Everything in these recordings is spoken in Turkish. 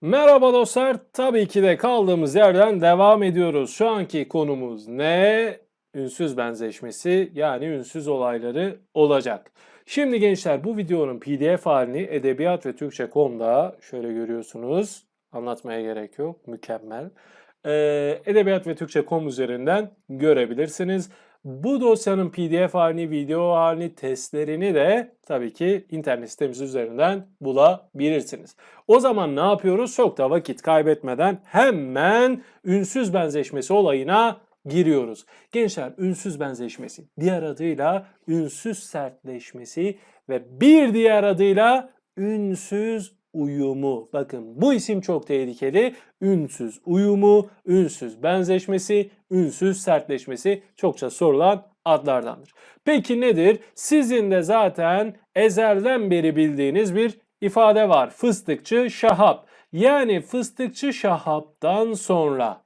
Merhaba dostlar. Tabii ki de kaldığımız yerden devam ediyoruz. Şu anki konumuz ne? Ünsüz benzeşmesi yani ünsüz olayları olacak. Şimdi gençler bu videonun pdf halini edebiyat ve Türkçe.com'da şöyle görüyorsunuz. Anlatmaya gerek yok. Mükemmel. Ee, edebiyat ve Türkçe.com üzerinden görebilirsiniz. Bu dosyanın pdf halini, video halini, testlerini de tabii ki internet sitemiz üzerinden bulabilirsiniz. O zaman ne yapıyoruz? Çok da vakit kaybetmeden hemen ünsüz benzeşmesi olayına giriyoruz. Gençler ünsüz benzeşmesi, diğer adıyla ünsüz sertleşmesi ve bir diğer adıyla ünsüz uyumu. Bakın bu isim çok tehlikeli. Ünsüz uyumu, ünsüz benzeşmesi, ünsüz sertleşmesi çokça sorulan adlardandır. Peki nedir? Sizin de zaten ezelden beri bildiğiniz bir ifade var. Fıstıkçı Şahap. Yani fıstıkçı Şahap'tan sonra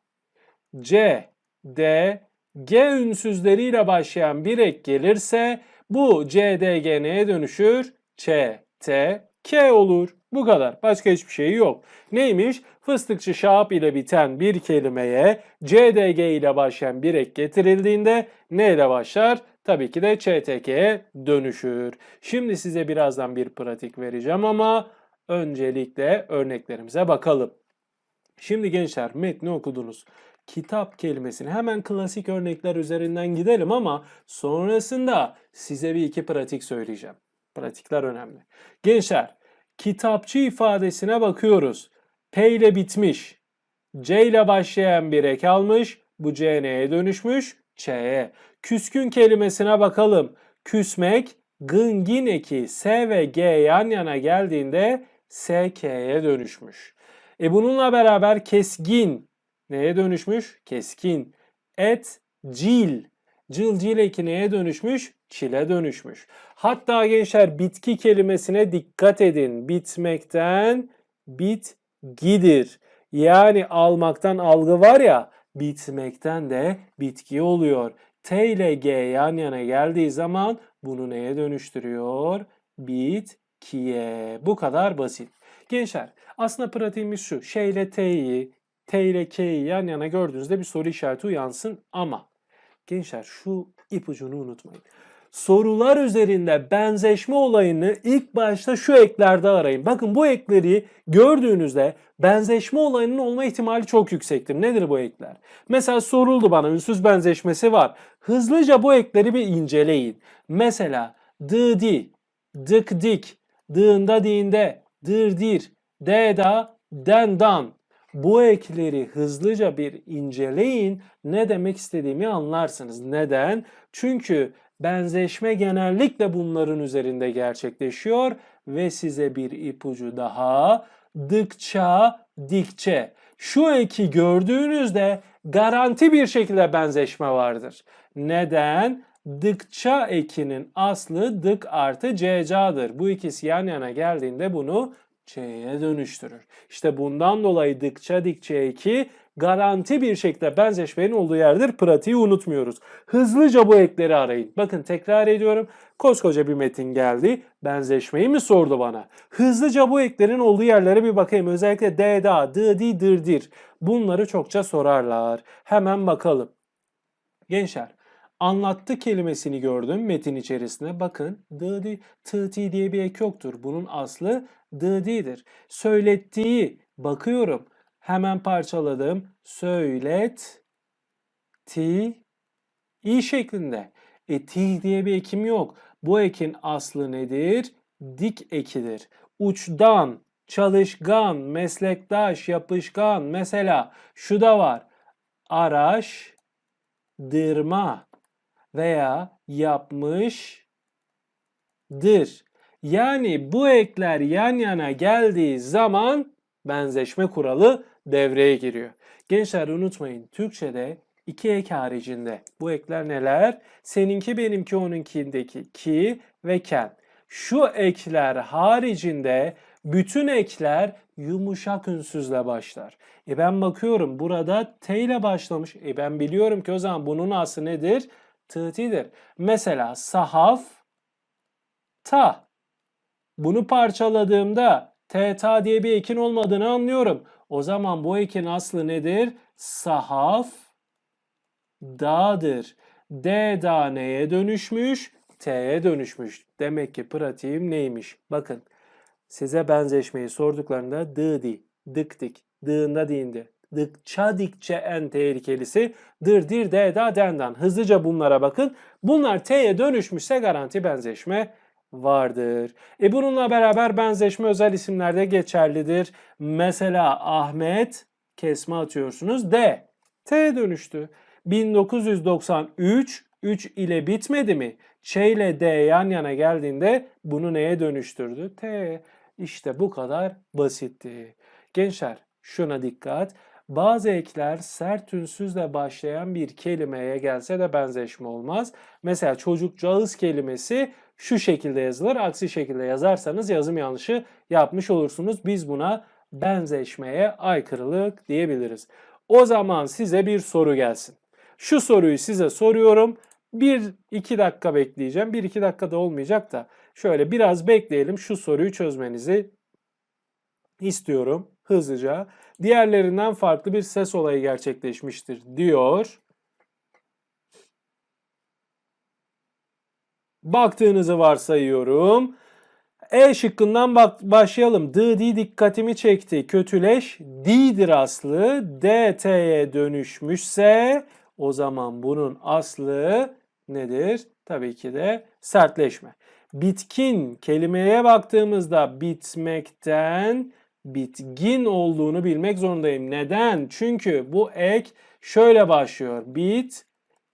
C, D, G ünsüzleriyle başlayan bir ek gelirse bu C, D, G neye dönüşür? Ç, T, K olur. Bu kadar. Başka hiçbir şey yok. Neymiş? Fıstıkçı Şahap ile biten bir kelimeye C, D, G ile başlayan bir ek getirildiğinde ne ile başlar? Tabii ki de ÇTK'ye dönüşür. Şimdi size birazdan bir pratik vereceğim ama öncelikle örneklerimize bakalım. Şimdi gençler metni okudunuz. Kitap kelimesini hemen klasik örnekler üzerinden gidelim ama sonrasında size bir iki pratik söyleyeceğim. Pratikler önemli. Gençler kitapçı ifadesine bakıyoruz. P ile bitmiş. C ile başlayan bir ek almış. Bu C neye dönüşmüş? Ç'ye. Küskün kelimesine bakalım. Küsmek, gıngin eki S ve G yan yana geldiğinde SK'ye dönüşmüş. E bununla beraber keskin neye dönüşmüş? Keskin. Et, cil. Cıl cil eki neye dönüşmüş? Çile dönüşmüş. Hatta gençler bitki kelimesine dikkat edin. Bitmekten bitgidir. Yani almaktan algı var ya bitmekten de bitki oluyor. T ile G yan yana geldiği zaman bunu neye dönüştürüyor? Bitkiye. Bu kadar basit. Gençler aslında pratiğimiz şu. Şey ile T'yi, T ile K'yi yan yana gördüğünüzde bir soru işareti uyansın ama gençler şu ipucunu unutmayın. Sorular üzerinde benzeşme olayını ilk başta şu eklerde arayın. Bakın bu ekleri gördüğünüzde benzeşme olayının olma ihtimali çok yüksektir. Nedir bu ekler? Mesela soruldu bana ünsüz benzeşmesi var. Hızlıca bu ekleri bir inceleyin. Mesela dı di, dık dik, dığında diğinde, dır dir, deda, den dan. Bu ekleri hızlıca bir inceleyin. Ne demek istediğimi anlarsınız. Neden? Çünkü benzeşme genellikle bunların üzerinde gerçekleşiyor ve size bir ipucu daha dıkça dikçe. Şu eki gördüğünüzde garanti bir şekilde benzeşme vardır. Neden? Dıkça ekinin aslı dık artı ccadır. Bu ikisi yan yana geldiğinde bunu Ç'ye dönüştürür. İşte bundan dolayı dıkça dikçe eki garanti bir şekilde benzeşmenin olduğu yerdir. Pratiği unutmuyoruz. Hızlıca bu ekleri arayın. Bakın tekrar ediyorum. Koskoca bir metin geldi. Benzeşmeyi mi sordu bana? Hızlıca bu eklerin olduğu yerlere bir bakayım. Özellikle d, da, d, di, dır, dir. Bunları çokça sorarlar. Hemen bakalım. Gençler anlattı kelimesini gördüm metin içerisinde. Bakın d, di, diye bir ek yoktur. Bunun aslı d, di'dir. Söylettiği bakıyorum. Hemen parçaladım. Söylet ti i şeklinde. E ti diye bir ekim yok. Bu ekin aslı nedir? Dik ekidir. Uçdan, çalışkan, meslektaş, yapışkan. Mesela şu da var. Araş, dırma veya yapmışdır. Yani bu ekler yan yana geldiği zaman benzeşme kuralı devreye giriyor. Gençler unutmayın Türkçe'de iki ek haricinde bu ekler neler? Seninki benimki onunkindeki ki ve ken. Şu ekler haricinde bütün ekler yumuşak ünsüzle başlar. E ben bakıyorum burada T ile başlamış. E ben biliyorum ki o zaman bunun aslı nedir? Tı'tidir. Mesela sahaf ta. Bunu parçaladığımda Teta diye bir ekin olmadığını anlıyorum. O zaman bu ekin aslı nedir? Sahaf dağdır. D da neye dönüşmüş? T'ye dönüşmüş. Demek ki pratiğim neymiş? Bakın size benzeşmeyi sorduklarında dı di, dık dik, dığında dindi. Dıkça dikçe en tehlikelisi dır dir de da dendan. Hızlıca bunlara bakın. Bunlar T'ye dönüşmüşse garanti benzeşme vardır. E bununla beraber benzeşme özel isimlerde geçerlidir. Mesela Ahmet kesme atıyorsunuz D. T'ye dönüştü. 1993 3 ile bitmedi mi? Ç ile D yan yana geldiğinde bunu neye dönüştürdü? T. İşte bu kadar basitti. Gençler şuna dikkat. Bazı ekler sert ünsüzle başlayan bir kelimeye gelse de benzeşme olmaz. Mesela çocukcağız kelimesi şu şekilde yazılır. Aksi şekilde yazarsanız yazım yanlışı yapmış olursunuz. Biz buna benzeşmeye aykırılık diyebiliriz. O zaman size bir soru gelsin. Şu soruyu size soruyorum. 1-2 dakika bekleyeceğim. 1-2 dakika da olmayacak da şöyle biraz bekleyelim. Şu soruyu çözmenizi istiyorum hızlıca. Diğerlerinden farklı bir ses olayı gerçekleşmiştir diyor. Baktığınızı varsayıyorum. E şıkkından bak başlayalım. D, di dikkatimi çekti. Kötüleş di'dir aslı. D, t'ye dönüşmüşse o zaman bunun aslı nedir? Tabii ki de sertleşme. Bitkin kelimeye baktığımızda bitmekten bitgin olduğunu bilmek zorundayım. Neden? Çünkü bu ek şöyle başlıyor. Bit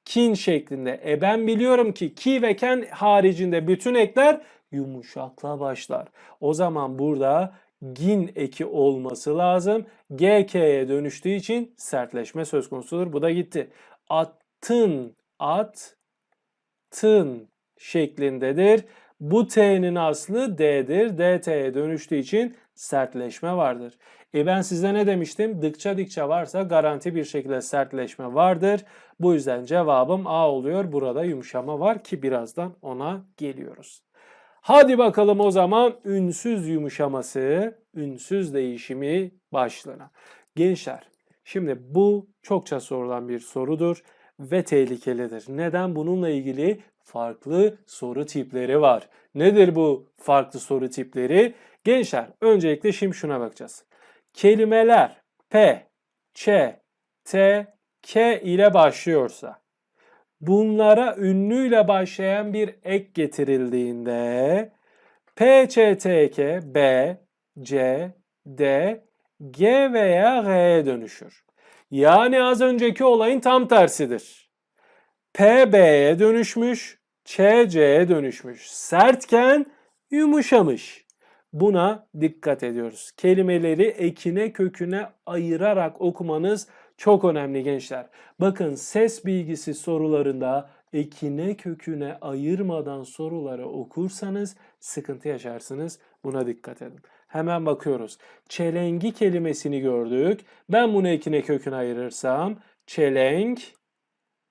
kin şeklinde. E ben biliyorum ki ki ve ken haricinde bütün ekler yumuşakla başlar. O zaman burada gin eki olması lazım. GK'ye dönüştüğü için sertleşme söz konusudur. Bu da gitti. Attın, at, tın şeklindedir. Bu T'nin aslı D'dir. DT'ye dönüştüğü için sertleşme vardır. E ben size ne demiştim? Dıkça dikçe varsa garanti bir şekilde sertleşme vardır. Bu yüzden cevabım A oluyor. Burada yumuşama var ki birazdan ona geliyoruz. Hadi bakalım o zaman ünsüz yumuşaması, ünsüz değişimi başlığına. Gençler, şimdi bu çokça sorulan bir sorudur ve tehlikelidir. Neden? Bununla ilgili farklı soru tipleri var. Nedir bu farklı soru tipleri? Gençler, öncelikle şimdi şuna bakacağız. Kelimeler P, Ç, T, K ile başlıyorsa bunlara ünlüyle başlayan bir ek getirildiğinde P, Ç, T, K, B, C, D, G veya R'ye dönüşür. Yani az önceki olayın tam tersidir. P, B'ye dönüşmüş, Ç, C'ye dönüşmüş. Sertken yumuşamış. Buna dikkat ediyoruz. Kelimeleri ekine köküne ayırarak okumanız çok önemli gençler. Bakın ses bilgisi sorularında ekine köküne ayırmadan soruları okursanız sıkıntı yaşarsınız. Buna dikkat edin. Hemen bakıyoruz. Çelengi kelimesini gördük. Ben bunu ekine köküne ayırırsam çelenk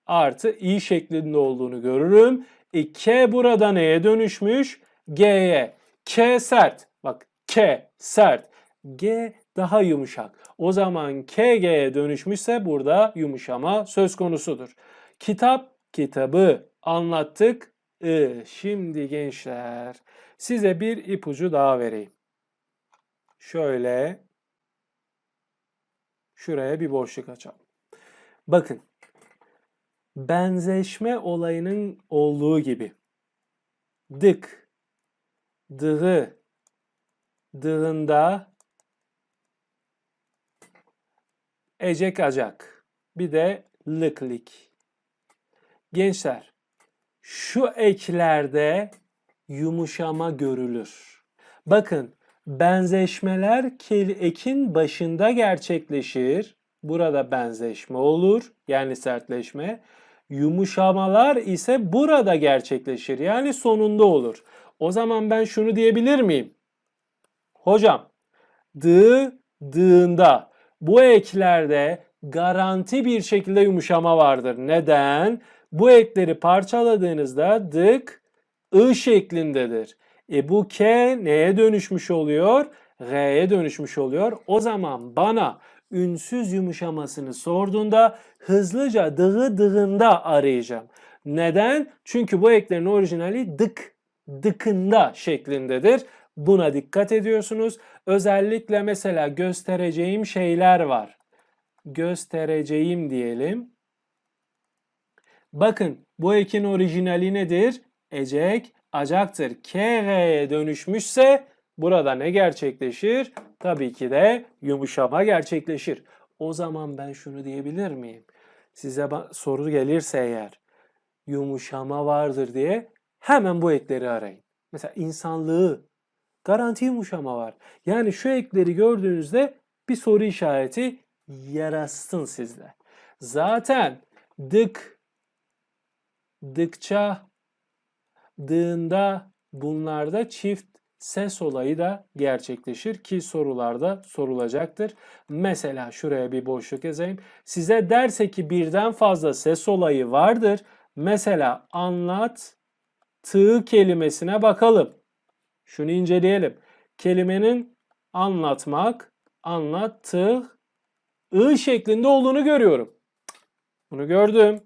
artı i şeklinde olduğunu görürüm. E, K burada neye dönüşmüş? G'ye. K sert. Bak K sert. G daha yumuşak. O zaman KG'ye dönüşmüşse burada yumuşama söz konusudur. Kitap, kitabı anlattık. I. Şimdi gençler size bir ipucu daha vereyim. Şöyle şuraya bir boşluk açalım. Bakın benzeşme olayının olduğu gibi dık, dığı, dığında ecek acak. Bir de lıklik. Gençler şu eklerde yumuşama görülür. Bakın benzeşmeler ekin başında gerçekleşir. Burada benzeşme olur yani sertleşme. Yumuşamalar ise burada gerçekleşir yani sonunda olur. O zaman ben şunu diyebilir miyim? Hocam dı dığında bu eklerde garanti bir şekilde yumuşama vardır. Neden? Bu ekleri parçaladığınızda dık ı şeklindedir. E bu k neye dönüşmüş oluyor? R'ye dönüşmüş oluyor. O zaman bana ünsüz yumuşamasını sorduğunda hızlıca dığı dığında arayacağım. Neden? Çünkü bu eklerin orijinali dık, dıkında şeklindedir. Buna dikkat ediyorsunuz. Özellikle mesela göstereceğim şeyler var. Göstereceğim diyelim. Bakın bu ekin orijinali nedir? Ecek, acaktır. KR'ye dönüşmüşse burada ne gerçekleşir? Tabii ki de yumuşama gerçekleşir. O zaman ben şunu diyebilir miyim? Size soru gelirse eğer yumuşama vardır diye hemen bu ekleri arayın. Mesela insanlığı, garanti yumuşama var. Yani şu ekleri gördüğünüzde bir soru işareti yarasın sizde. Zaten dık, dıkça, dığında bunlarda çift ses olayı da gerçekleşir ki sorularda sorulacaktır. Mesela şuraya bir boşluk yazayım. Size derse ki birden fazla ses olayı vardır. Mesela anlat tığ kelimesine bakalım. Şunu inceleyelim. Kelimenin anlatmak, anlattığı ı şeklinde olduğunu görüyorum. Bunu gördüm.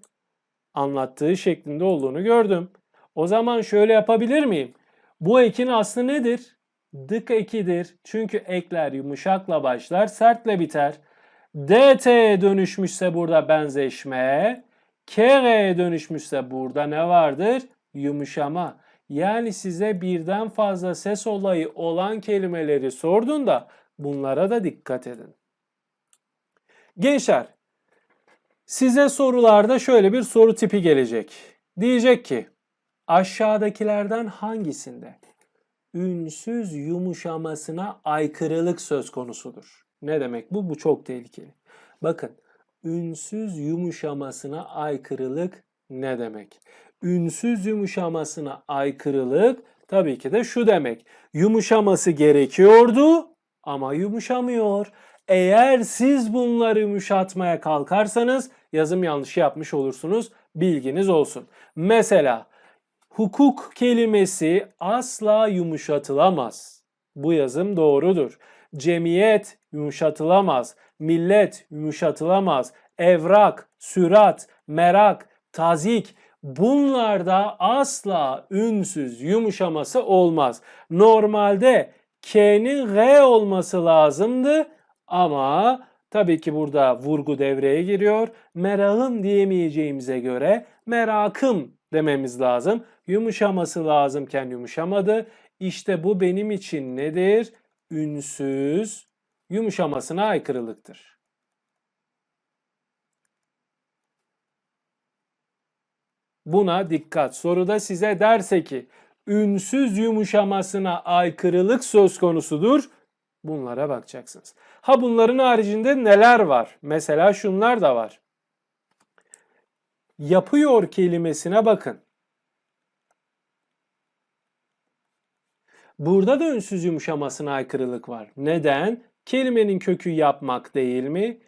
Anlattığı şeklinde olduğunu gördüm. O zaman şöyle yapabilir miyim? Bu ekin aslı nedir? Dık ekidir. Çünkü ekler yumuşakla başlar, sertle biter. DT'ye dönüşmüşse burada benzeşme. KR'ye dönüşmüşse burada ne vardır? Yumuşama. Yani size birden fazla ses olayı olan kelimeleri sorduğunda bunlara da dikkat edin. Gençler, size sorularda şöyle bir soru tipi gelecek. Diyecek ki aşağıdakilerden hangisinde ünsüz yumuşamasına aykırılık söz konusudur? Ne demek bu? Bu çok tehlikeli. Bakın, ünsüz yumuşamasına aykırılık ne demek? Ünsüz yumuşamasına aykırılık tabii ki de şu demek. Yumuşaması gerekiyordu ama yumuşamıyor. Eğer siz bunları yumuşatmaya kalkarsanız yazım yanlışı yapmış olursunuz. Bilginiz olsun. Mesela hukuk kelimesi asla yumuşatılamaz. Bu yazım doğrudur. Cemiyet yumuşatılamaz. Millet yumuşatılamaz. Evrak, sürat, merak, tazik bunlarda asla ünsüz yumuşaması olmaz. Normalde K'nin G olması lazımdı ama tabii ki burada vurgu devreye giriyor. Merağım diyemeyeceğimize göre merakım dememiz lazım. Yumuşaması lazımken yumuşamadı. İşte bu benim için nedir? Ünsüz yumuşamasına aykırılıktır. Buna dikkat. Soruda size derse ki ünsüz yumuşamasına aykırılık söz konusudur. Bunlara bakacaksınız. Ha bunların haricinde neler var? Mesela şunlar da var. Yapıyor kelimesine bakın. Burada da ünsüz yumuşamasına aykırılık var. Neden? Kelimenin kökü yapmak değil mi?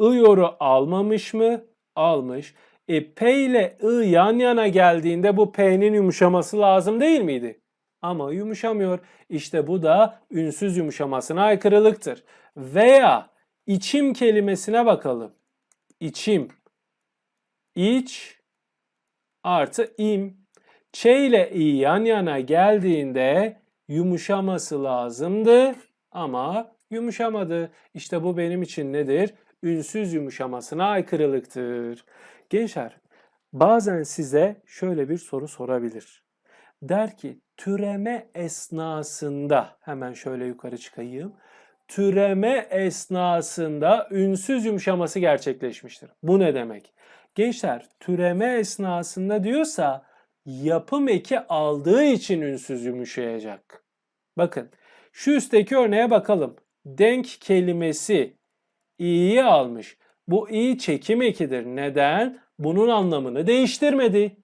I'yoru almamış mı? Almış. E P ile I yan yana geldiğinde bu P'nin yumuşaması lazım değil miydi? Ama yumuşamıyor. İşte bu da ünsüz yumuşamasına aykırılıktır. Veya içim kelimesine bakalım. İçim. İç artı im. Ç ile i yan yana geldiğinde yumuşaması lazımdı ama yumuşamadı. İşte bu benim için nedir? Ünsüz yumuşamasına aykırılıktır. Gençler, bazen size şöyle bir soru sorabilir. Der ki türeme esnasında hemen şöyle yukarı çıkayım. Türeme esnasında ünsüz yumuşaması gerçekleşmiştir. Bu ne demek? Gençler, türeme esnasında diyorsa yapım eki aldığı için ünsüz yumuşayacak. Bakın, şu üstteki örneğe bakalım. Denk kelimesi i'yi almış. Bu i çekim ekidir. Neden? Bunun anlamını değiştirmedi.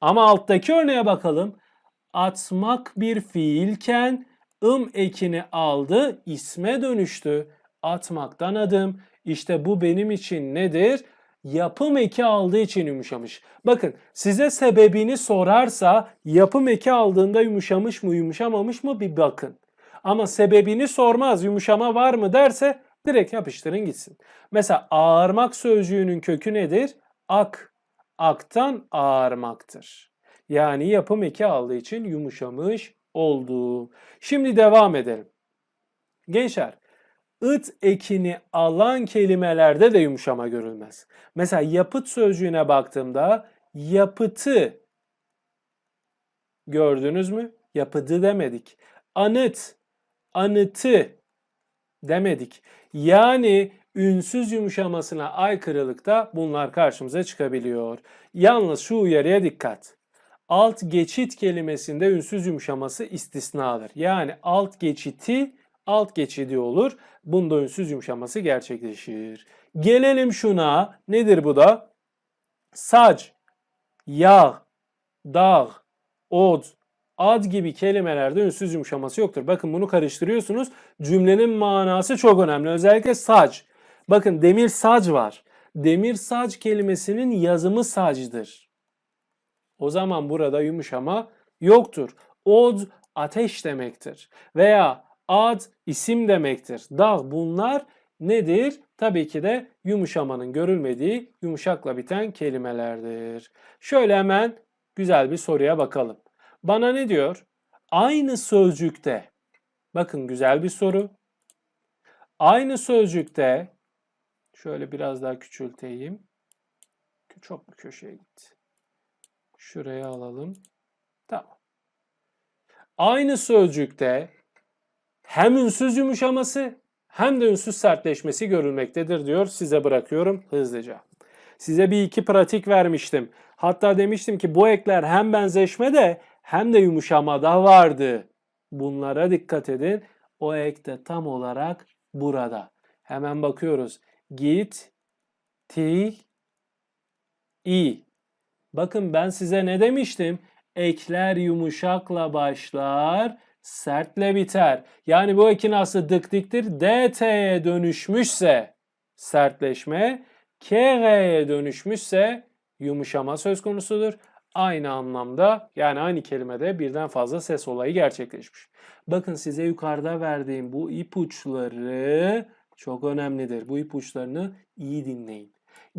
Ama alttaki örneğe bakalım. Atmak bir fiilken ım ekini aldı, isme dönüştü. Atmaktan adım. İşte bu benim için nedir? Yapım eki aldığı için yumuşamış. Bakın size sebebini sorarsa yapım eki aldığında yumuşamış mı yumuşamamış mı bir bakın. Ama sebebini sormaz. Yumuşama var mı derse direkt yapıştırın gitsin. Mesela ağarmak sözcüğünün kökü nedir? Ak. Aktan ağarmaktır. Yani yapım eki aldığı için yumuşamış oldu. Şimdi devam edelim. Gençler, ıt ekini alan kelimelerde de yumuşama görülmez. Mesela yapıt sözcüğüne baktığımda yapıtı gördünüz mü? Yapıdı demedik. Anıt, anıtı demedik. Yani ünsüz yumuşamasına aykırılıkta bunlar karşımıza çıkabiliyor. Yalnız şu uyarıya dikkat. Alt geçit kelimesinde ünsüz yumuşaması istisnadır. Yani alt geçiti alt geçidi olur. Bunda ünsüz yumuşaması gerçekleşir. Gelelim şuna. Nedir bu da? Sac, yağ, dağ, od, ad gibi kelimelerde ünsüz yumuşaması yoktur. Bakın bunu karıştırıyorsunuz. Cümlenin manası çok önemli. Özellikle sac. Bakın demir sac var. Demir sac kelimesinin yazımı sacdır. O zaman burada yumuşama yoktur. Od ateş demektir. Veya ad isim demektir. Dağ bunlar nedir? Tabii ki de yumuşamanın görülmediği yumuşakla biten kelimelerdir. Şöyle hemen güzel bir soruya bakalım. Bana ne diyor? Aynı sözcükte, bakın güzel bir soru. Aynı sözcükte, şöyle biraz daha küçülteyim. Çok mu köşeye gitti? Şuraya alalım. Tamam. Aynı sözcükte hem ünsüz yumuşaması hem de ünsüz sertleşmesi görülmektedir diyor. Size bırakıyorum hızlıca. Size bir iki pratik vermiştim. Hatta demiştim ki bu ekler hem benzeşme de hem de yumuşama da vardı. Bunlara dikkat edin. O ek de tam olarak burada. Hemen bakıyoruz. Git, ti, i. Bakın ben size ne demiştim? Ekler yumuşakla başlar, sertle biter. Yani bu ekin aslı dık diktir. DT'ye dönüşmüşse sertleşme, KG'ye dönüşmüşse yumuşama söz konusudur. Aynı anlamda yani aynı kelimede birden fazla ses olayı gerçekleşmiş. Bakın size yukarıda verdiğim bu ipuçları çok önemlidir. Bu ipuçlarını iyi dinleyin.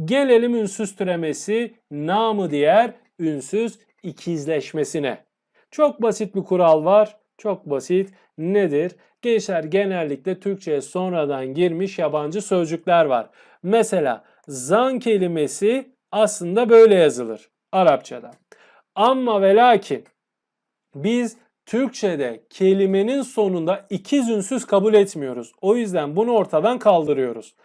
Gelelim ünsüz türemesi namı diğer ünsüz ikizleşmesine. Çok basit bir kural var. Çok basit. Nedir? Gençler genellikle Türkçe'ye sonradan girmiş yabancı sözcükler var. Mesela zan kelimesi aslında böyle yazılır Arapçada. Ama ve lakin biz Türkçe'de kelimenin sonunda ikiz ünsüz kabul etmiyoruz. O yüzden bunu ortadan kaldırıyoruz.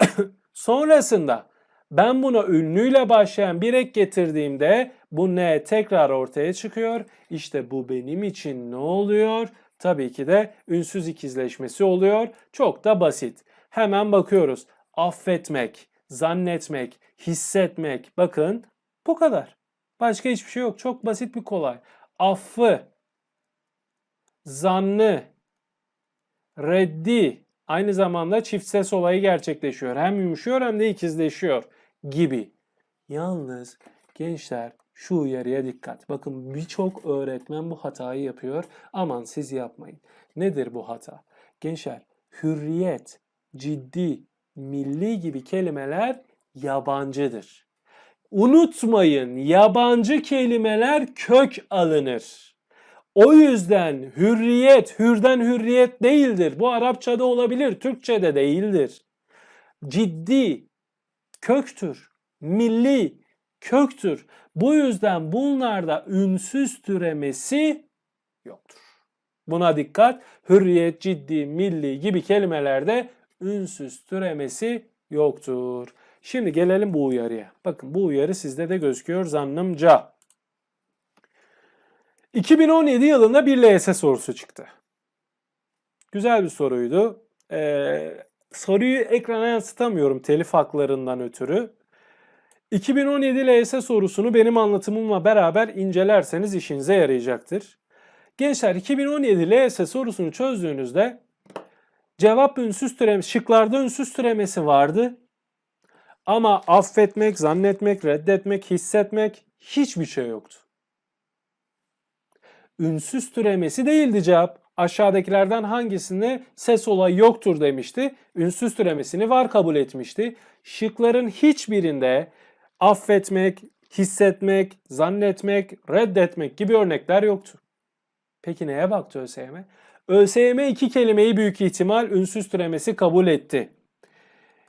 Sonrasında ben buna ünlüyle başlayan bir ek getirdiğimde bu ne tekrar ortaya çıkıyor. İşte bu benim için ne oluyor? Tabii ki de ünsüz ikizleşmesi oluyor. Çok da basit. Hemen bakıyoruz. Affetmek, zannetmek, hissetmek. Bakın bu kadar. Başka hiçbir şey yok. Çok basit bir kolay. Affı, zannı, reddi aynı zamanda çift ses olayı gerçekleşiyor. Hem yumuşuyor hem de ikizleşiyor gibi. Yalnız gençler şu uyarıya dikkat. Bakın birçok öğretmen bu hatayı yapıyor. Aman siz yapmayın. Nedir bu hata? Gençler hürriyet, ciddi, milli gibi kelimeler yabancıdır. Unutmayın yabancı kelimeler kök alınır. O yüzden hürriyet, hürden hürriyet değildir. Bu Arapçada olabilir, Türkçede değildir. Ciddi, köktür. Milli, köktür. Bu yüzden bunlarda ünsüz türemesi yoktur. Buna dikkat. Hürriyet, ciddi, milli gibi kelimelerde ünsüz türemesi yoktur. Şimdi gelelim bu uyarıya. Bakın bu uyarı sizde de gözüküyor zannımca. 2017 yılında bir LYS sorusu çıktı. Güzel bir soruydu. Ee, soruyu ekrana yansıtamıyorum telif haklarından ötürü. 2017 LYS sorusunu benim anlatımımla beraber incelerseniz işinize yarayacaktır. Gençler 2017 LYS sorusunu çözdüğünüzde cevap ünsüz türemesi, şıklarda ünsüz türemesi vardı. Ama affetmek, zannetmek, reddetmek, hissetmek hiçbir şey yoktu. Ünsüz türemesi değildi cevap. aşağıdakilerden hangisinde ses olayı yoktur demişti. Ünsüz türemesini var kabul etmişti. Şıkların hiçbirinde affetmek, hissetmek, zannetmek, reddetmek gibi örnekler yoktu. Peki neye baktı ÖSYM? ÖSYM iki kelimeyi büyük ihtimal ünsüz türemesi kabul etti.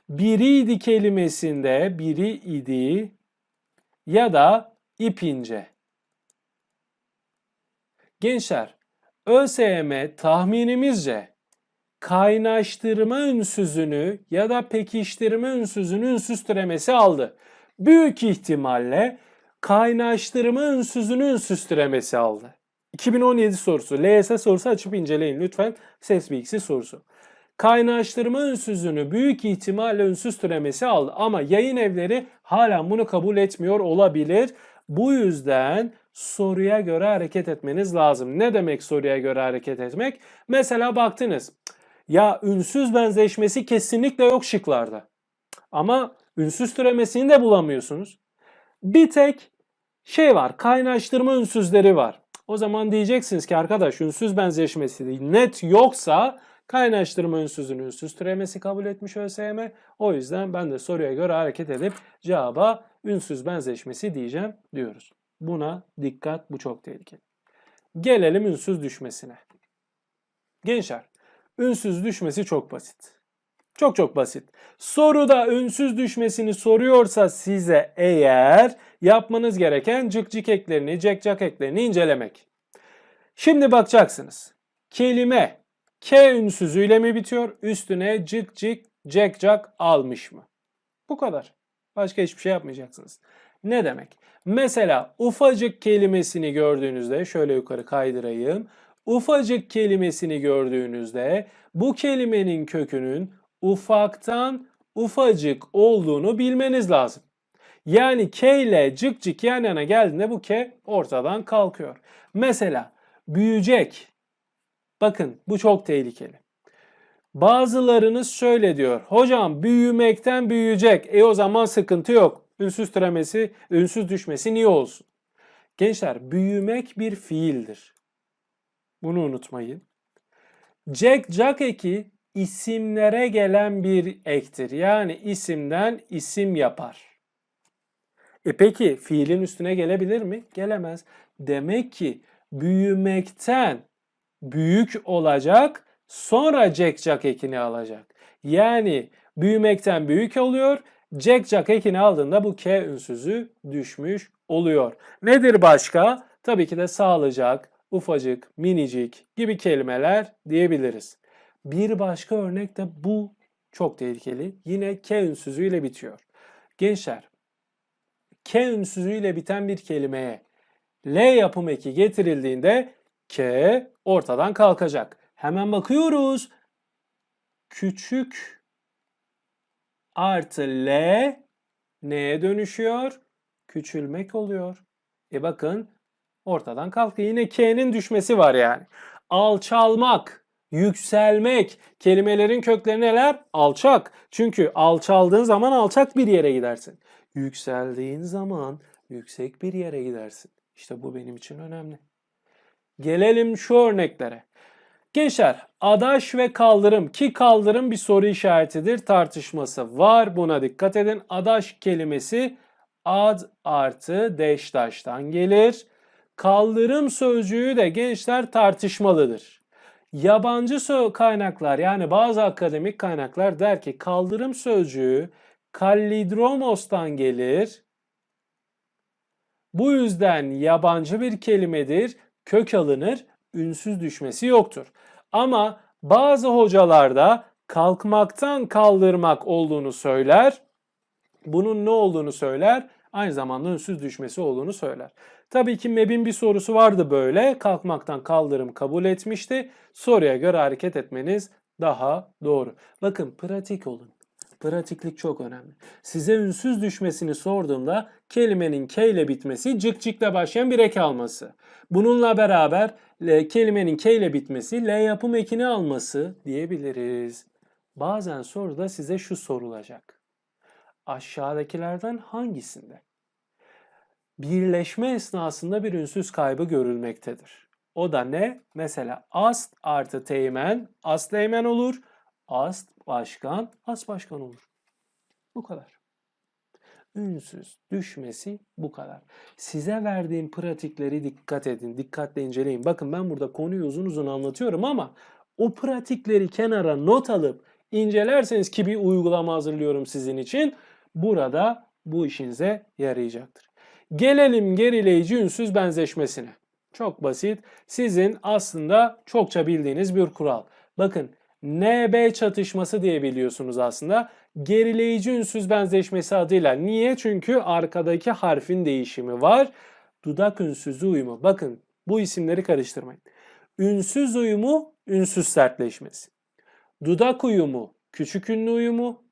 Biriydi kelimesinde biri idi ya da ipince. Gençler, ÖSYM tahminimizce kaynaştırma ünsüzünü ya da pekiştirme ünsüzünü ünsüz türemesi aldı. Büyük ihtimalle kaynaştırma ünsüzünü ünsüz türemesi aldı. 2017 sorusu. LYS sorusu açıp inceleyin lütfen. Ses bilgisi sorusu. Kaynaştırma ünsüzünü büyük ihtimalle ünsüz türemesi aldı. Ama yayın evleri hala bunu kabul etmiyor olabilir. Bu yüzden soruya göre hareket etmeniz lazım. Ne demek soruya göre hareket etmek? Mesela baktınız. Ya ünsüz benzeşmesi kesinlikle yok şıklarda. Ama ünsüz türemesini de bulamıyorsunuz. Bir tek şey var, kaynaştırma ünsüzleri var. O zaman diyeceksiniz ki arkadaş ünsüz benzeşmesi net yoksa kaynaştırma ünsüzün ünsüz türemesi kabul etmiş ÖSYM. O yüzden ben de soruya göre hareket edip cevaba ünsüz benzeşmesi diyeceğim diyoruz. Buna dikkat bu çok tehlikeli. Gelelim ünsüz düşmesine. Gençler, ünsüz düşmesi çok basit. Çok çok basit. Soruda ünsüz düşmesini soruyorsa size eğer yapmanız gereken cık cık eklerini, cek cak eklerini incelemek. Şimdi bakacaksınız. Kelime K ünsüzüyle mi bitiyor? Üstüne cık cık, cek cak almış mı? Bu kadar. Başka hiçbir şey yapmayacaksınız. Ne demek? Mesela ufacık kelimesini gördüğünüzde şöyle yukarı kaydırayım. Ufacık kelimesini gördüğünüzde bu kelimenin kökünün ufaktan ufacık olduğunu bilmeniz lazım. Yani K ile cık cık yan yana geldiğinde bu K ortadan kalkıyor. Mesela büyüyecek. Bakın bu çok tehlikeli. Bazılarınız şöyle diyor. Hocam büyümekten büyüyecek. E o zaman sıkıntı yok. Ünsüz türemesi, ünsüz düşmesi niye olsun? Gençler büyümek bir fiildir. Bunu unutmayın. Jack Jack eki isimlere gelen bir ektir. Yani isimden isim yapar. E peki fiilin üstüne gelebilir mi? Gelemez. Demek ki büyümekten büyük olacak sonra Jack Jack ekini alacak. Yani büyümekten büyük oluyor. Jack Jack ekini aldığında bu K ünsüzü düşmüş oluyor. Nedir başka? Tabii ki de sağlayacak, ufacık, minicik gibi kelimeler diyebiliriz. Bir başka örnek de bu çok tehlikeli. Yine K ünsüzüyle bitiyor. Gençler, K ünsüzüyle biten bir kelimeye L yapım eki getirildiğinde K ortadan kalkacak. Hemen bakıyoruz. Küçük artı L neye dönüşüyor? Küçülmek oluyor. E bakın ortadan kalkıyor. Yine K'nin düşmesi var yani. Alçalmak, yükselmek. Kelimelerin kökleri neler? Alçak. Çünkü alçaldığın zaman alçak bir yere gidersin. Yükseldiğin zaman yüksek bir yere gidersin. İşte bu benim için önemli. Gelelim şu örneklere. Gençler adaş ve kaldırım ki kaldırım bir soru işaretidir tartışması var buna dikkat edin. Adaş kelimesi ad artı deştaştan gelir. Kaldırım sözcüğü de gençler tartışmalıdır. Yabancı kaynaklar yani bazı akademik kaynaklar der ki kaldırım sözcüğü kallidromos'tan gelir. Bu yüzden yabancı bir kelimedir, kök alınır, ünsüz düşmesi yoktur. Ama bazı hocalarda kalkmaktan kaldırmak olduğunu söyler. Bunun ne olduğunu söyler? Aynı zamanda ünsüz düşmesi olduğunu söyler. Tabii ki MEB'in bir sorusu vardı böyle. Kalkmaktan kaldırım kabul etmişti. Soruya göre hareket etmeniz daha doğru. Bakın pratik olun. Pratiklik çok önemli. Size ünsüz düşmesini sorduğumda kelimenin K ile bitmesi cık cıkla başlayan bir ek alması. Bununla beraber L, kelimenin K ile bitmesi L yapım ekini alması diyebiliriz. Bazen soruda size şu sorulacak. Aşağıdakilerden hangisinde birleşme esnasında bir ünsüz kaybı görülmektedir? O da ne? Mesela ast artı teğmen, ast teğmen olur. Ast başkan, as başkan olur. Bu kadar. Ünsüz düşmesi bu kadar. Size verdiğim pratikleri dikkat edin, dikkatle inceleyin. Bakın ben burada konuyu uzun uzun anlatıyorum ama o pratikleri kenara not alıp incelerseniz ki bir uygulama hazırlıyorum sizin için. Burada bu işinize yarayacaktır. Gelelim gerileyici ünsüz benzeşmesine. Çok basit. Sizin aslında çokça bildiğiniz bir kural. Bakın NB çatışması diye biliyorsunuz aslında. Gerileyici ünsüz benzeşmesi adıyla. Niye? Çünkü arkadaki harfin değişimi var. Dudak ünsüzü uyumu. Bakın bu isimleri karıştırmayın. Ünsüz uyumu, ünsüz sertleşmesi. Dudak uyumu, küçük ünlü uyumu.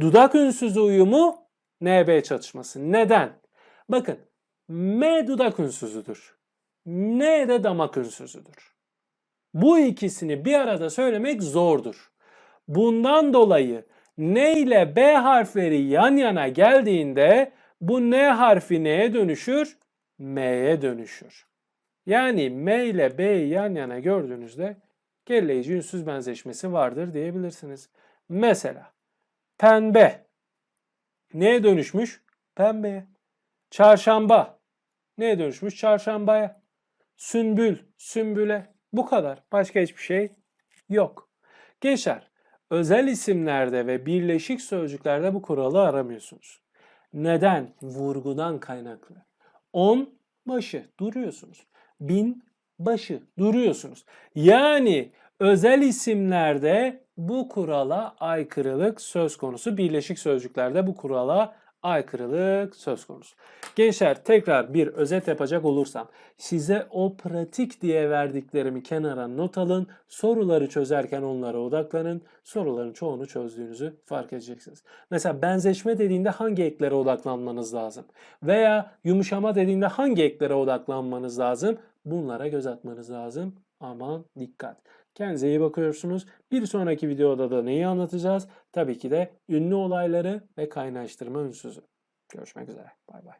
Dudak ünsüzü uyumu, NB çatışması. Neden? Bakın M dudak ünsüzüdür. N de damak ünsüzüdür. Bu ikisini bir arada söylemek zordur. Bundan dolayı N ile B harfleri yan yana geldiğinde bu N harfi neye dönüşür? M'ye dönüşür. Yani M ile B'yi yan yana gördüğünüzde gerileyici ünsüz benzeşmesi vardır diyebilirsiniz. Mesela pembe neye dönüşmüş? Pembeye. Çarşamba neye dönüşmüş? Çarşambaya. Sümbül, sümbüle. Bu kadar. Başka hiçbir şey yok. Gençler, özel isimlerde ve birleşik sözcüklerde bu kuralı aramıyorsunuz. Neden? Vurgudan kaynaklı. On başı duruyorsunuz. Bin başı duruyorsunuz. Yani özel isimlerde bu kurala aykırılık söz konusu. Birleşik sözcüklerde bu kurala aykırılık söz konusu. Gençler tekrar bir özet yapacak olursam size o pratik diye verdiklerimi kenara not alın. Soruları çözerken onlara odaklanın. Soruların çoğunu çözdüğünüzü fark edeceksiniz. Mesela benzeşme dediğinde hangi eklere odaklanmanız lazım? Veya yumuşama dediğinde hangi eklere odaklanmanız lazım? Bunlara göz atmanız lazım. Aman dikkat. Kendinize iyi bakıyorsunuz. Bir sonraki videoda da neyi anlatacağız? Tabii ki de ünlü olayları ve kaynaştırma ünsüzü. Görüşmek üzere. Bay bay.